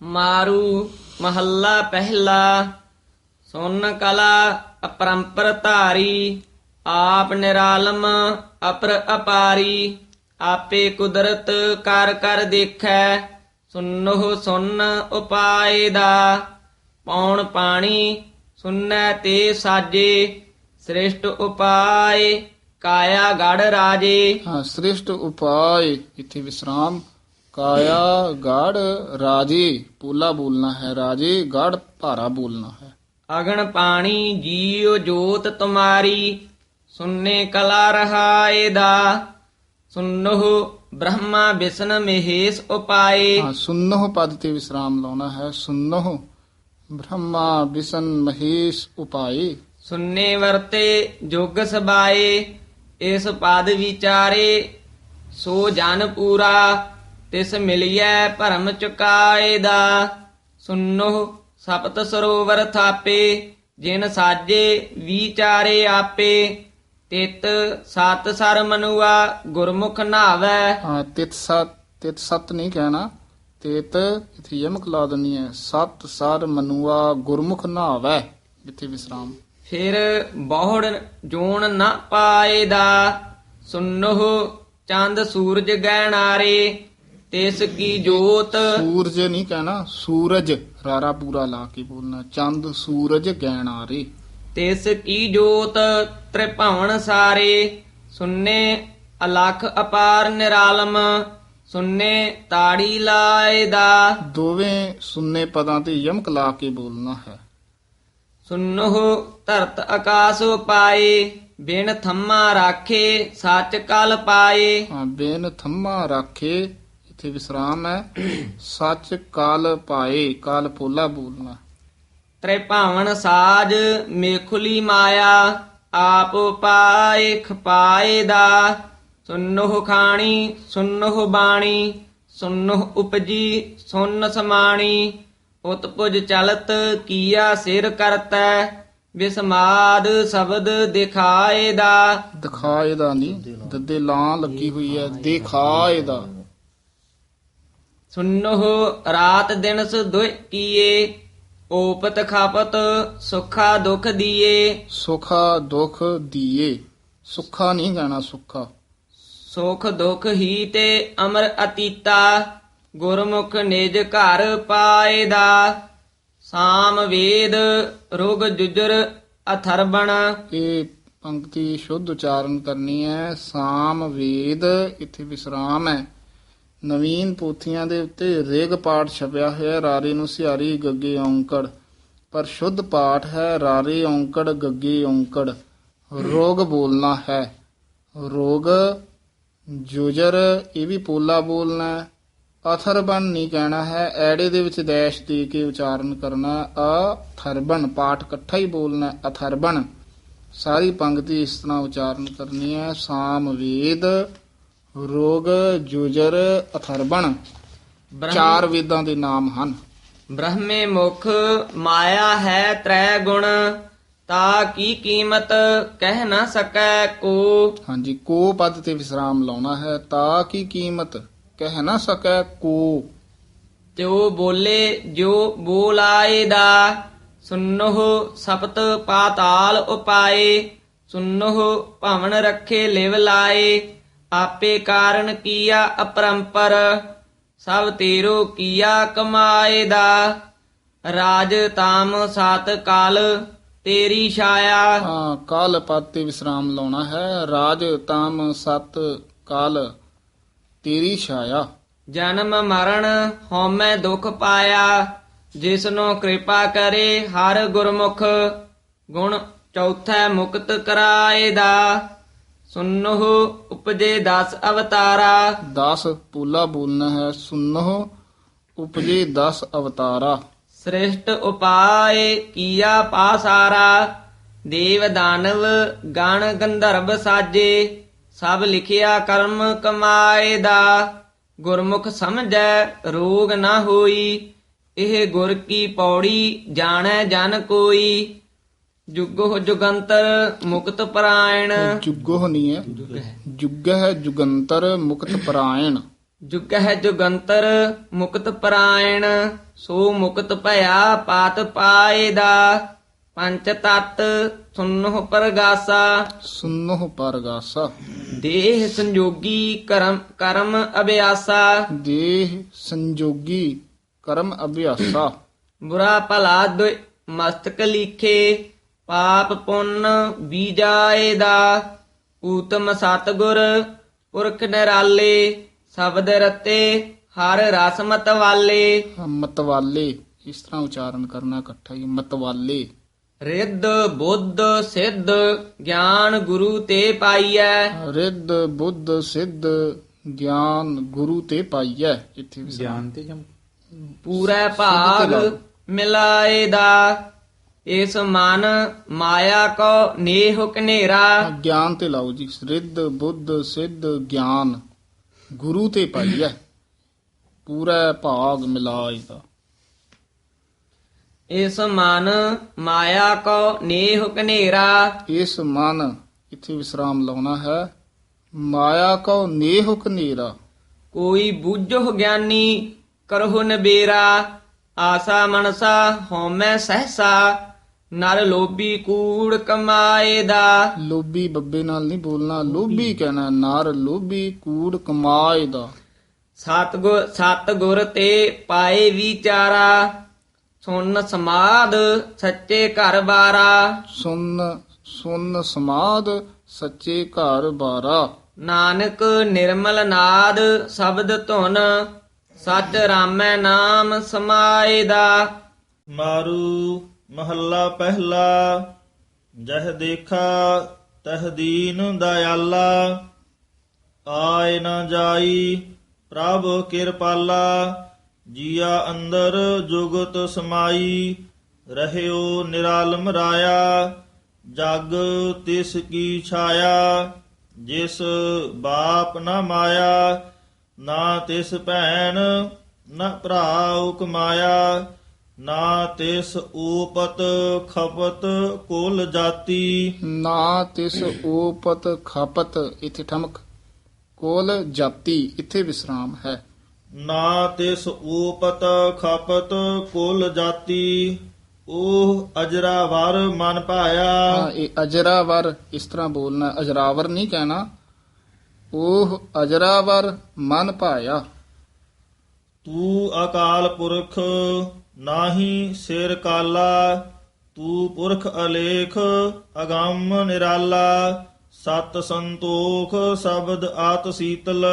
ਮਾਰੂ ਮਹੱਲਾ ਪਹਿਲਾ, ਸੁਨ ਕਲਾ ਅਪਰੰਪਰ ਧਾਰੀ, ਆਪ ਨਿਰਾਲਮ ਅਪਰ ਅਪਾਰੀ, ਆਪੇ ਕੁਦਰਤ ਕਰ ਕਰ ਦੇਖੈ, ਸੁਨਹੁ ਸੁਨ ਉਪਾਏ ਦਾ। ਪੌਣ ਪਾਣੀ ਸੁਨੈ ਤੇ ਸਾਜੇ, ਸ੍ਰਿਸ਼ਟ ਉਪਾਏ ਕਾਇਆ ਗੜ ਰਾਜੇ। ਹਾਂ, ਸ੍ਰਿਸ਼ਟ ਉਪਾਏ, ਇੱਥੇ ਵਿਸਰਾਮ ਕਾਇਆ ਗੜ ਰਾਜੇ ਪੂਲਾ ਬੋਲਣਾ ਹੈ ਰਾਜੇ ਗੜ ਭਾਰਾ ਬੋਲਣਾ ਹੈ। ਅਗਨ ਪਾਣੀ ਜੀਉ ਜੋਤ ਤੁਮਾਰੀ ਸੁਨਨੇ ਕਲਾ ਰਹਾਏ ਦਾ। ਸੁਨਹੁ ਬ੍ਰਹਮਾ ਵਿਸ਼ਨ ਮਹੇਸ਼ ਉਪਾਏ। ਹਾਂ ਸੁਨਹੁ ਪਦ ਤੇ ਵਿਸਰਾਮ ਲਾਉਣਾ ਹੈ ਸੁਨਹੁ ਬ੍ਰਹਮਾ ਵਿਸ਼ਨ ਮਹੇਸ਼ ਉਪਾਏ। ਸੁਨਨੇ ਵਰਤੇ ਜੁਗ ਸਬਾਏ ਇਸ ਪਦ ਵਿਚਾਰੇ ਸੋ ਜਨ ਪੂਰਾ। ਤਿਸ ਮਿਲਿਐ ਭਰਮ ਚੁਕਾਏ ਦਾ ਸੁਨੋ ਸਪਤ ਸਰੋਵਰ ਥਾਪੇ ਜਿਨ ਸਾਜੇ ਵਿਚਾਰੇ ਆਪੇ ਤਿਤ ਸਤ ਸਰ ਮਨੁਆ ਗੁਰਮੁਖ ਨਾਵੈ। ਹਾਂ ਤਿਤ ਸਤ ਤਿਤ ਸਤ ਨਹੀਂ ਕਹਿਣਾ ਤਿਤ ਇਥੇ ਯਮਕ ਲਾ ਦੇਣੀ ਹੈ ਸਤ ਸਰ ਮਨੁਆ ਗੁਰਮੁਖ ਨਾਵੈ ਇੱਥੇ ਵਿਸਰਾਮ। ਫਿਰ ਬਹੁੜ ਜੋਣ ਨਾ ਪਾਏ ਦਾ ਸੁਨੋ ਚੰਦ ਸੂਰਜ ਗਹਿਣਾਰੇ ਤਿਸ ਕੀ ਜੋਤ? ਸੂਰਜ ਨਹੀਂ ਕਹਿਣਾ ਸੂਰਜ ਰਾਰਾ ਪੂਰਾ ਲਾ ਕੇ ਬੋਲਣਾ ਚੰਦ ਸੂਰਜ ਗੈਣਾਰੇ ਤਿਸ ਕੀ ਜੋਤ? ਤ੍ਰਿਭਵਨ ਸਾਰੇ ਸੁਨਨੇ ਅਲਖ ਅਪਾਰ ਨਿਰਾਲਮ ਸੁਨਨੇ ਤਾੜੀ ਲਾਏ ਦਾ। ਦੋਵੇਂ ਸੁੰਨੇ ਪਦਾਂ ਤੇ ਯਮਕ ਲਾ ਕੇ ਬੋਲਣਾ ਹੈ। ਸੁਨਹੁ ਧਰਤ ਆਕਾਸ ਪਾਏ ਬਿਨ ਥੰਮਾ ਰਾਖੇ ਸੱਚ ਕਲ ਪਾਏ। ਹਾਂ ਬੇਨ ਥੰਮਾ ਰਾਖੇ ਇੱਥੇ ਵਿਸਰਾਮ ਹੈ ਸੱਚ ਕਾਲ ਪਾਏ ਕਾਲ ਪੋਲਾ ਬੋਲਣਾ। ਤ੍ਰਿਭਵਨ ਸਾਜ ਮੇਖੁਲੀ ਮਾਇਆ ਆਪ ਪਾਏ ਖਪਾਏ ਦਾ। ਸੁਨਹੁ ਖਾਣੀ ਸੁਨਹੁ ਬਾਣੀ ਸੁਨਹੁ ਉਪਜੀ ਸੁਨ ਸਮਾਣੀ। ਉਤਪੁਜ ਚਲਤ ਕੀਆ ਸਿਰ ਕਰਤੈ ਵਿਸਮਾਦ ਸ਼ਬਦ ਦਿਖਾਏ ਦਾ। ਦਿਖਾਏ ਦਾ ਨਹੀਂ ਦੱਦੇ ਲਾਂ ਲੱਗੀ ਹੋਈ ਹੈ ਦਿਖਾਏ ਦਾ। ਸੁਨਹੁ ਰਾਤ ਦਿਨ ਸੁਧੁ ਕੀਏ ਓਪਤ ਖਾਪਤ ਸੁਖਾ ਦੁਖ ਦੀਏ। ਸੁਖਾ ਦੁਖ ਦੀਏ। ਸੁਖਾ ਨਹੀਂ ਕਹਿਣਾ ਸੁਖਾ। ਸੁਖ ਦੁਖ ਹੀ ਤੇ ਅਮਰ ਅਤੀਤਾ ਗੁਰਮੁਖ ਨਿਜ ਘਰ ਪਾਏ ਦਾ ਸਾਮ ਵੇਦ ਰੋਗ ਜੁਜਰ ਅਥਰਬਣ ਇਹ ਪੰਕਤੀ ਸ਼ੁੱਧ ਉਚਾਰਨ ਕਰਨੀ ਹੈ ਸਾਮ ਵੇਦ ਇੱਥੇ ਵਿਸਰਾਮ ਹੈ। ਨਵੀਨ ਪੋਥੀਆਂ ਦੇ ਉੱਤੇ ਰੇਗ ਪਾਠ ਛਪਿਆ ਹੋਇਆ ਰਾਰੇ ਨੂੰ ਸਿਹਾਰੀ ਗੱਗੇ ਔਂਕੜ। ਪਰ ਸ਼ੁੱਧ ਪਾਠ ਹੈ ਰਾਰੇ ਔਂਕੜ ਗੱਗੇ ਔਂਕੜ। ਰੋਗ ਬੋਲਣਾ ਹੈ। ਰੋਗ ਜੁਜਰ ਇਹ ਵੀ ਪੋਲਾ ਬੋਲਣਾ ਹੈ। ਅਥਰਬਨ ਨਹੀਂ ਕਹਿਣਾ ਹੈ ਐੜੇ ਦੇ ਵਿੱਚ ਦੈਸ਼ ਦੇ ਕੇ ਉਚਾਰਨ ਕਰਨਾ ਅਥਰਬਨ ਪਾਠ ਇਕੱਠਾ ਹੀ ਬੋਲਣਾ ਹੈ, ਅਥਰਬਨ ਸਾਰੀ ਪੰਕਤੀ ਇਸ ਤਰ੍ਹਾਂ ਉਚਾਰਨ ਕਰਨੀ ਹੈ। ਸਾਮ ਵੇਦ ਰੋਗ ਜੁਜਰ ਬ੍ਰਹਮ- ਚਾਰ ਵੇਦਾਂ ਦੇ ਨਾਮ ਹਨ। ਬ੍ਰਹਮੇ ਮੁਖ ਮਾਇਆ ਹੈ ਤ੍ਰੈ ਗੁਣ ਤਾ ਕੀ ਕੀਮਤ ਕਹਿ ਨਾ ਸਕੈ ਕੋ। ਹਾਂਜੀ ਕੋ ਪਦ ਤੇ ਵਿਸਰਾਮ ਲਾਉਣਾ ਹੈ ਤਾਂ ਕੀ ਕੀਮਤ ਕਹਿ ਨਾ ਸਕੈ ਕੋ। ਜੋ ਬੋਲੇ ਜੋ ਬੋਲਾਏ ਦਾ ਸੁਨਹੁ ਸਪਤ ਪਾਤਾਲ ਉਪਾਏ ਸੁਨਹੁ ਭਵਨ ਰੱਖੇ ਲਿਵ ਲਾਏ। ਆਪੇ ਕਾਰਨ ਕੀਆ ਅਪਰੰਪਰ ਸਭ ਤੇਰੋ ਕੀਆ ਕਮਾਏ ਦਾ। ਰਾਜ ਤਾਮ ਸਤ ਕਾਲ ਤੇਰੀ ਛਾਇਆ। ਹਾਂ ਕਾਲ ਪਦ ਤੇ ਵਿਸਰਾਮ ਲਾਉਣਾ ਹੈ। ਰਾਜ ਤਾਮ ਸਤ ਕਾਲ ਤੇਰੀ ਛਾਇਆ। ਜਨਮ ਮਰਨ ਹਉਮੈ ਦੁਖ ਪਾਇਆ। ਜਿਸਨੋ ਕਿਰਪਾ ਕਰੇ ਹਰ ਗੁਰਮੁਖ ਗੁਣ ਚੌਥਾ ਮੁਕਤ ਕਰਾਏ ਦਾ। ਸੁਨਹੁ ਉਪਜੇ ਦਸ ਅਵਤਾਰਾ। 10 ਪੂਲਾ ਬੋਲਣਾ ਹੈ ਸੁਨਹੁ ਉਪਜੇ 10 ਅਵਤਾਰਾ। ਸ੍ਰਿਸ਼ਟ ਉਪਾਏ ਕੀਆ ਪਾਸਾਰਾ। ਦੇਵ ਦਾਨਵ ਗਣ ਗੰਧਰਵ ਸਾਜੇ ਸਭ ਲਿਖਿਆ ਕਰਮ ਕਮਾਏ ਦਾ। ਗੁਰਮੁਖ ਸਮਝੈ ਰੋਗ ਨਾ ਹੋਈ ਇਹ ਗੁਰ ਕੀ ਪੌੜੀ ਜਾਣੈ ਜਨ ਕੋਈ। ਜੁਗੋ ਜੁਗੰਤਰ ਮੁਕਤ ਪਰਾਇਣ। ਜੁਗੋ ਨਹੀਂ ਹੈ। ਜੁਗ ਹੈ ਜੁਗੰਤਰ ਮੁਕਤ ਪਰਾਇਣ। ਜੁਗ ਹੈ ਜੁਗੰਤਰ ਮੁਕਤ ਪਰਾਇਣ ਸੋ ਮੁਕਤ ਭਇਆ ਪਾਤ ਪਾਏਦਾ ਪੰਚ ਤਤ ਸੁਨਹੁ ਪਰਗਾਸਾ। ਸੁਨਹੁ ਪਰਗਾਸਾ। ਦੇਹ ਸੰਜੋਗੀ ਕਰਮ ਕਰਮ ਅਭਿਆਸਾ। ਦੇਹ ਸੰਜੋਗੀ ਕਰਮ ਅਭਿਆਸਾ। ਬੁਰਾ ਭਲਾ ਦੁਇ ਮਸਤਕ ਲੀਖੇ। ਪਾਪ ਪੁੰਨ ਬੀਜਾਏਦਾ ਊਤਮ ਸਤਗੁਰ ਪੁਰਖ ਨਿਰਾਲੇ ਸ਼ਬਦ ਰਤੇ ਹਰ ਰਸ ਮਤ ਵਾਲੇ ਮਤਵਾਲੇ ਇਸ ਤਰ੍ਹਾਂ ਉਚਾਰਨ ਕਰਨਾ ਇਕੱਠਾ ਹੀ ਮਤਵਾਲੇ। ਰਿੱਧ ਬੁੱਧ ਸਿੱਧ ਗਿਆਨ ਗੁਰੂ ਤੇ ਪਾਈਐ। ਰਿੱਧ ਬੁੱਧ ਸਿੱਧ ਗਿਆਨ ਗੁਰੂ ਤੇ ਪਾਈਐ ਇੱਥੇ ਗਿਆਨ ਤੇ ਪੂਰਾ ਭਾਗ ਮਿਲਾਏਦਾ। ਇਸ ਮਨ ਮਾਇਆ ਕੋ ਨੇਹ ਕਨੇਰਾ ਗਿਆਨ ਤੇ ਲਾਓ ਜੀ ਰਿੱਧ ਬੁੱਧ ਸਿੱਧ ਗਿਆਨ। ਗੁਰੂ ਤੇ ਪਾਈਐ ਪੂਰਾ ਭਾਗ ਮਿਲਾਇਦਾ। ਇਸ ਮਨ ਮਾਇਆ ਕੋ ਨੇਹ ਕਨੇਰਾ ਇਸ ਮਨ ਇੱਥੇ ਵਿਸਰਾਮ ਲਾਉਣਾ ਹੈ ਮਾਇਆ ਕਉ ਨੇਹ ਕਨੇਰਾ ਕੋਈ ਬੁੱਝੋ ਗਿਆਨੀ ਕਰਹੁ ਨਬੇਰਾ ਆਸਾ ਮਨਸਾ ਹਉਮੈ ਸਹਸਾ। ਨਰ ਲੋਭੀ ਕੂੜ ਕਮਾਏ ਦਾ। ਲੋਭੀ ਬੱਬੇ ਨਾਲ ਨਹੀਂ ਬੋਲਣਾ ਲੋਭੀ ਕਹਿਣਾ ਨਾਰ ਲੋਭੀ ਕੂੜ ਕਮਾਏ ਦਾ। ਸਤਗੁਰ ਸਤਗੁਰ ਤੇ ਪਾਏ ਵਿਚਾਰਾ ਸੁਨ ਸਮਾਦ ਸੱਚੇ ਘਰ ਬਾਰਾ। ਸੁਨ ਸੁਨ ਸਮਾਦ ਸੱਚੇ ਘਰ ਬਾਰਾ। ਨਾਨਕ ਨਿਰਮਲ ਨਾਦ ਸ਼ਬਦ ਧੁਨ ਸਚ ਰਾਮੈ ਨਾਮ ਸਮਾਏ ਦਾ। ਮਾਰੂ ਮਹੱਲਾ ਪਹਿਲਾ, ਜਹ ਦੇਖਾ ਤਹ ਦੀਨ ਦਇਆਲਾ, ਆਏ ਨਾ ਜਾਈ ਪ੍ਰਭ ਕਿਰਪਾਲਾ, ਜੀਆ ਅੰਦਰ ਜੁਗਤ ਸਮਾਈ, ਰਹਿਓ ਨਿਰਾਲਮ ਰਾਇਆ, ਜਗ ਤਿਸ ਕੀ ਛਾਇਆ, ਜਿਸ ਬਾਪ ਨਾ ਮਾਇਆ, ਨਾ ਤਿਸ ਭੈਣ, ਨਾ ਭਰਾ ਕਮਾਇਆ ਨਾ ਤਿਸ ਊਪਤ ਖਪਤ ਕੁਲ ਜਾਤੀ। ਨਾ ਤਿਸ ਓਪਤ ਖਪਤ ਇੱਥੇ ਠਮਕ ਕੋਲ ਜਾਤੀ ਇੱਥੇ ਵਿਸਰਾਮ ਹੈ। ਨਾ ਤਿਸ ਊਪਤ ਖਪਤ ਕੁਲ ਜਾਤੀ ਉਹ ਅਜਰਾ ਵਰ ਮਨ ਹਾਂ, ਪਾਇਆ ਇਹ ਅਜਰਾਵਰ ਇਸ ਤਰ੍ਹਾਂ ਬੋਲਣਾ ਅਜਰਾਵਰ ਨਹੀਂ ਕਹਿਣਾ। ਉਹ ਅਜਰਾਵਰ ਮਨ ਭਾਇਆ। ਤੂੰ ਅਕਾਲ ਪੁਰਖ ਨਾਹੀ ਸਿਰ ਕਾਲਾ, ਤੂੰ ਪੁਰਖ ਅਲੇਖ, ਅਗੰਮ ਨਿਰਾਲਾ। ਸਤ ਸੰਤੋਖ, ਸ਼ਬਦ ਆਤ ਸੀਤਲ,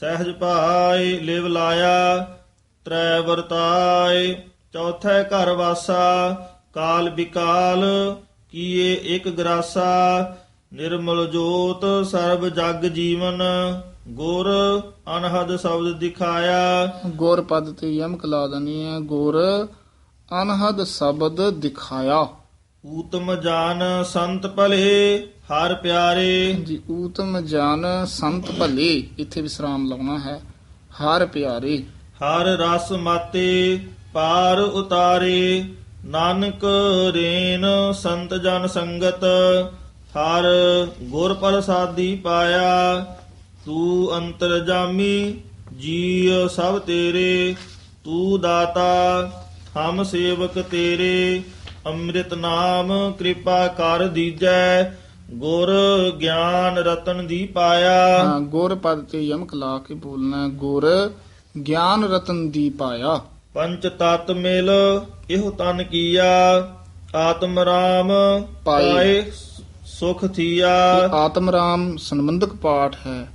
ਸਹਿਜ ਭਾਏ ਲਿਵ ਲਾਇਆ। ਤ੍ਰੈ ਵਰਤਾਏ ਚੌਥੇ ਘਰ ਵਾਸਾ। ਕਾਲ ਵਿਕਾਲ ਕੀਏ ਇੱਕ ਗਰਾਸਾ। ਨਿਰਮਲ ਜੋਤ, ਸਰਬ ਜਗ ਜੀਵਨ। ਗੁਰ ਅਨਹਦ ਸ਼ਬਦ ਦਿਖਾਇਆ। ਗੁਰ ਪਦ ਤੇ ਯਮਕ ਲਾ ਦਨੀ ਹੈ ਗੁਰ ਅਨਹਦ ਸ਼ਬਦ ਦਿਖਾਇਆ। ਊਤਮ ਜਾਨ ਸੰਤ ਭਲੇ ਹਰ ਪਿਆਰੇ। ਜੀ ਊਤਮ ਜਨ ਸੰਤ ਭਲੇ ਇੱਥੇ ਵਿਸਰਾਮ ਲਾਉਣਾ ਹੈ ਹਰ ਪਿਆਰੇ। ਹਰ ਰਸ ਮਾਤੇ ਪਾਰ ਉਤਾਰੇ। ਨਾਨਕ ਰੇਨ ਸੰਤ ਜਨ ਸੰਗਤ ਹਰ ਗੁਰ ਪ੍ਰਸਾਦੀ ਪਾਇਆ। ਤੂੰ ਅੰਤਰ ਜਾਮੀ ਜੀ ਸਭ ਤੇਰੇ। ਤੂੰ ਦਾਤਾ ਹਮ ਸੇਵਕ ਤੇਰੇ। ਅੰਮ੍ਰਿਤ ਨਾਮ ਕਿਰਪਾ ਕਰ ਦੀਜੈ। ਗੁਰ ਗਿਆਨ ਰਤਨ ਦੀ ਪਾਇਆ। ਹਾਂ, ਗੁਰ ਪਦ ਤੇ ਯਮਕ ਲਾ ਕੇ ਬੋਲਣਾ ਹੈ, ਗੁਰ ਗਿਆਨ ਰਤਨ ਦੀ ਪਾਇਆ। ਪੰਚ ਤਤ ਮਿਲ ਇਹੋ ਤਨ ਕੀਆ। ਆਤਮ ਰਾਮ ਪਾਏ। ਪਾਏ ਸੁਖ ਥੀਆ। ਇਹ ਆਤਮ ਰਾਮ ਸੰਬੰਧਕ ਪਾਠ ਹੈ।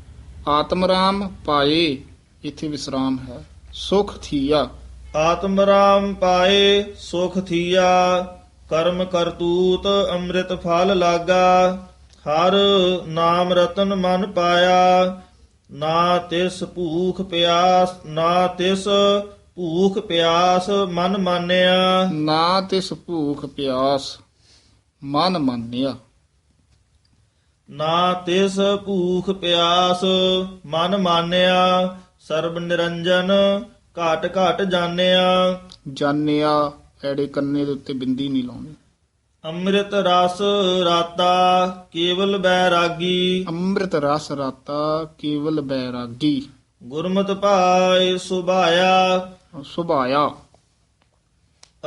ਆਤਮ ਰਾਮ ਪਾਏ ਇੱਥੇ ਵਿਸਰਾਮ ਹੈ। ਸੁਖ ਥੀਆ। ਆਤਮ ਰਾਮ ਪਾਏ ਸੁਖ ਥੀਆ। ਕਰਮ ਕਰਤੂਤ ਅੰਮ੍ਰਿਤ ਫਲ ਲਾਗਾ। ਹਰ ਨਾਮ ਰਤਨ ਮਨ ਪਾਇਆ। ਨਾ ਤਿਸ ਭੂਖ ਪਿਆਸ ਨਾ ਤਿਸ ਭੂਖ ਪਿਆਸ ਮਨ ਮਾਨਿਆ। ਨਾ ਤਿਸ ਭੂਖ ਪਿਆਸ ਮਨ ਮੰਨਿਆ। ਨਾ ਤਿਸ ਭੂਖ ਪਿਆਸ ਮਨ ਮਾਨਿਆ ਸਰਬ ਨਿਰੰਜਨ ਘਾਟ ਘਾਟ ਜਾਣਿਆ। ਜਾਣਿਆ ਐੜੇ ਕੰਨੇ ਦੇ ਉੱਤੇ ਬਿੰਦੀ ਨਹੀਂ ਲਾਉਣੀ। ਅੰਮ੍ਰਿਤ ਰਸ ਰਾਤਾ ਕੇਵਲ ਬੈਰਾਗੀ। ਅੰਮ੍ਰਿਤ ਰਸ ਰਾਤਾ ਕੇਵਲ ਬੈਰਾਗੀ। ਗੁਰਮਤਿ ਭਾਇ ਸੁਭਾਇਆ। ਸੁਭਾਇਆ।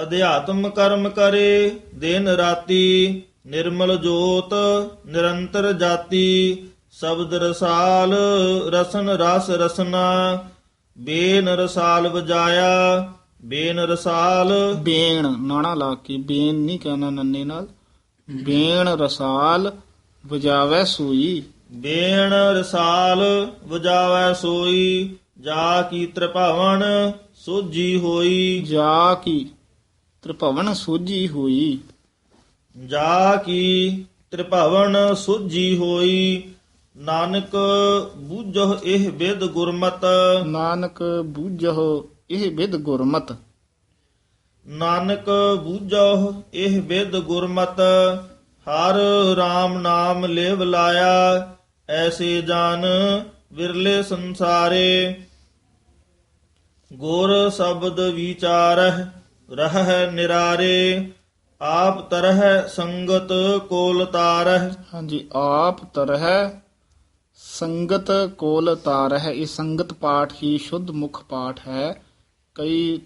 ਅਧਿਆਤਮ ਕਰਮ ਕਰੇ ਦਿਨ ਰਾਤੀ। ਨਿਰਮਲ ਜੋਤ ਨਿਰੰਤਰ ਜਾਤੀ ਸ਼ਬਦ ਰਸਾਲ ਰਸਨ ਰਸ ਰਸਨਾ। ਬੇਨ ਰਸਾਲ ਵਜਾਇਆ ਬੇਨ ਰਸਾਲ। ਬੇਣ ਨਾਣਾ ਲਾ ਕੇ ਬੇਨ ਨਹੀਂ ਕਹਿਣਾ ਨੰਨੇ ਨਾਲ। ਬੇਣ ਰਸਾਲ ਵਜਾਵੇ ਸੂਈ। ਬੇਣ ਰਸਾਲ ਵਜਾਵੈ ਸੋਈ ਜਾ ਕੀ ਤ੍ਰਿਭਾਵਨ ਸੋਜੀ ਹੋਈ। ਜਾ ਕੀ ਤ੍ਰਿਭਵਨ ਸੋਜੀ ਹੋਈ। ਜਾ ਕੀ ਤ੍ਰਿਭਵਨ ਸੁਜੀ ਹੋਈ ਨਾਨਕ ਬੂਝੋ ਇਹ ਵਿਦ ਗੁਰਮਤ। ਨਾਨਕ ਬੂਝੋ ਇਹ ਵਿਦ ਗੁਰਮਤ। ਨਾਨਕ ਬੂਝੋ ਇਹ ਵਿਦ ਗੁਰਮਤ ਹਰ RAM ਨਾਮ ਲੇਵ ਲਾਇਆ ਐਸੇ ਜਨ ਵਿਰਲੇ ਸੰਸਾਰੇ। ਗੁਰ ਸ਼ਬਦ ਵਿਚਾਰਹਿ ਰਹਿ ਨਿਰਾਰੇ। ਆਪ ਤਰਹਿ ਸੰਗਤ ਕੋਲ ਤਾਰਹਿ। ਹਾਂਜੀ ਆਪ ਤਰਹਿ ਸੰਗਤ ਕੋਲ ਤਾਰਹਿ ਇਹ ਸੰਗਤ ਪਾਠ ਹੀ ਸ਼ੁੱਧ ਮੁਖ ਪਾਠ ਹੈ। ਕਈ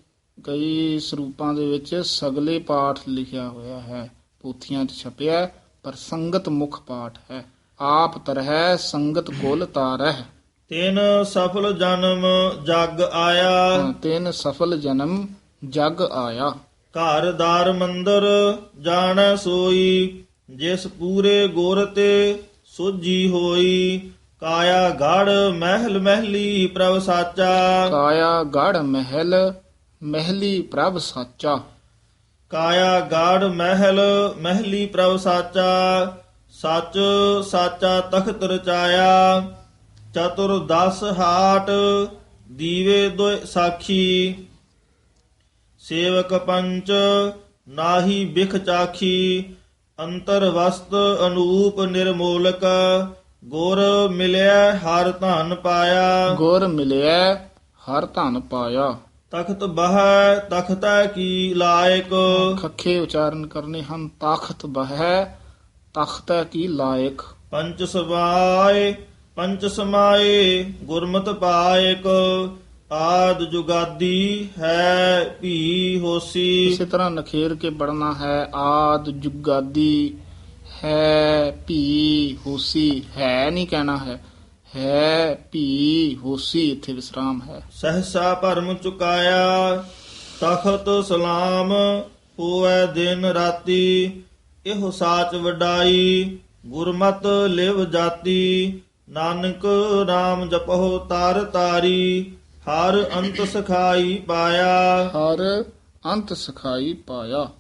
ਕਈ ਸਰੂਪਾਂ ਦੇ ਵਿੱਚ ਸਗਲੇ ਪਾਠ ਲਿਖਿਆ ਹੋਇਆ ਹੈ ਪੋਥੀਆਂ 'ਚ ਛਪਿਆ ਪਰ ਸੰਗਤ ਮੁਖ ਪਾਠ ਹੈ। ਆਪ ਤਰਹਿ ਸੰਗਤ ਕੋਲ ਤਾਰਹਿ। ਤਿਨ ਸਫਲ ਜਨਮ ਜਗ ਆਇਆ। ਤਿੰਨ ਸਫਲ ਜਨਮ ਜਗ ਆਇਆ। ਘਰ ਦਾਰ ਮੰਦਰ ਜਾਣੈ ਸੋਈ ਜਿਸ ਪੂਰੇ ਗੁਰ ਤੇ ਸੋਜੀ ਹੋਈ। ਕਾਇਆ ਗੜ ਮਹਿਲ ਮਹਿਲੀ ਪ੍ਰਭ ਸਾਚਾ। ਕਾਇਆ ਗੜ ਮਹਿਲ ਮਹਿਲੀ ਪ੍ਰਭ ਸਾਚਾ। ਕਾਇਆ ਗੜ ਮਹਿਲ ਮਹਿਲੀ ਪ੍ਰਭ ਸਾਚਾ। ਸੱਚ ਸਾਚਾ ਤਖਤ ਰਚਾਇਆ ਚਤੁਰ ਦਸ ਹਾਟ ਦੀਵੇ ਦੋਇ ਸਾਖੀ। ਸੇਵਕ ਪੰਚ ਨਾਹੀ ਬਿਖ ਚਾਖੀ ਅੰਤਰ ਵਸਤ ਅਨੂਪ ਨਿਰਮੋਲਕ ਗੁਰ ਮਿਲਿਆ ਹਰ ਧਨ ਪਾਇਆ। ਗੁਰ ਮਿਲਿਆ ਹਰ ਧਨ ਪਾਇਆ। ਤਖਤ ਬਹਿ ਤਖਤੈ ਕੀ ਲਾਇਕ। ਖੱਖੇ ਉਚਾਰਨ ਕਰਨੇ ਹਨ ਤਾਖਤ ਬਹਿ ਤਖਤ ਕੀ ਲਾਇਕ। ਪੰਚ ਸਵਾਏ ਪੰਚ ਸਮਾਏ ਗੁਰਮਤ ਪਾਇਕ। ਆਦ ਜੁਗਾਦੀ ਹੈ ਭੀ ਹੋਸੀ। ਇਸੇ ਤਰ੍ਹਾਂ ਨਖੇਰ ਕੇ ਪੜਨਾ ਹੈ ਆਦ ਜੁਗਾਦੀ ਹੈ ਭੀ ਹੋਸੀ। ਹੈ ਨਹੀਂ ਕਹਿਣਾ ਹੈ। ਹੈ ਭੀ ਹੋਸੀ ਇੱਥੇ ਵਿਸਰਾਮ ਹੈ। ਸਹਸਾ ਭਰਮ ਚੁਕਾਇਆ ਤਖਤ ਸਲਾਮ ਹੋਵੇ ਦਿਨ ਰਾਤੀ। ਇਹੋ ਸਾਚ ਵਡਾਈ ਗੁਰਮਤ ਲਿਵ ਜਾਤੀ। ਨਾਨਕ ਨਾਮ ਜਪਹੁ ਤਾਰ ਤਾਰੀ। ਹਰ ਅੰਤ ਸਖਾਈ ਪਾਇਆ। ਹਰ ਅੰਤ ਸਖਾਈ ਪਾਇਆ।